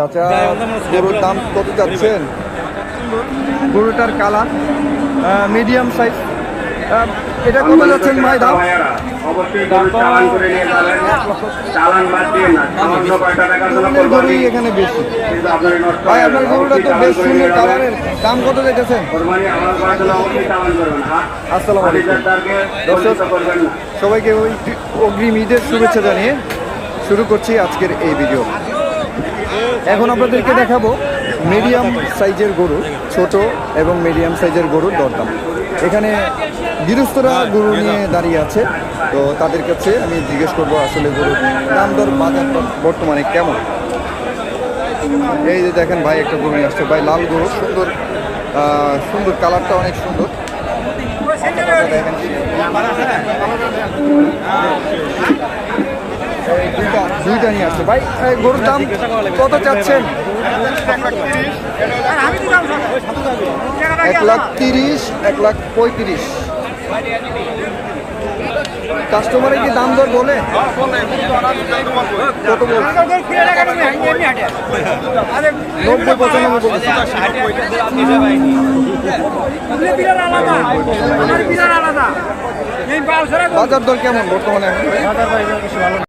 চাচা গরুর দাম কত চাচ্ছেন গরুটার কালার মিডিয়াম সাইজ এটা কত যাচ্ছেন ভাই দাম? গরুই এখানে বেশি। আপনার ভাই আপনার গরুটা তো বেশ সুন্দর কালারের। দাম কত হ্যাঁ আসসালামু দর্শক- সবাইকে ওই অগ্রিম ঈদের শুভেচ্ছা জানিয়ে শুরু করছি আজকের এই ভিডিও। এখন আপনাদেরকে দেখাবো মিডিয়াম সাইজের গরু, ছোট এবং মিডিয়াম সাইজের গরুর দরদাম। এখানে গৃহস্থরা গরু নিয়ে দাঁড়িয়ে আছে, তো তাদের কাছে আমি জিজ্ঞেস করব আসলে গরুর দাম দর বাজার বর্তমানে কেমন? এই যে দেখেন ভাই, একটা গরু নিয়ে আসছে। ভাই, লাল গরু, সুন্দর সুন্দর কালারটা অনেক সুন্দর। দেখেন দুইটা নিয়ে আসছে। ভাই গরুর দাম কত চাচ্ছেন? এক লাখ তিরিশ, এক লাখ পঁয়ত্রিশ। কাস্টমারে কি দাম দর বলে? নব্বই, পঁচানব্বই বাজার দর কেমন বর্তমানে?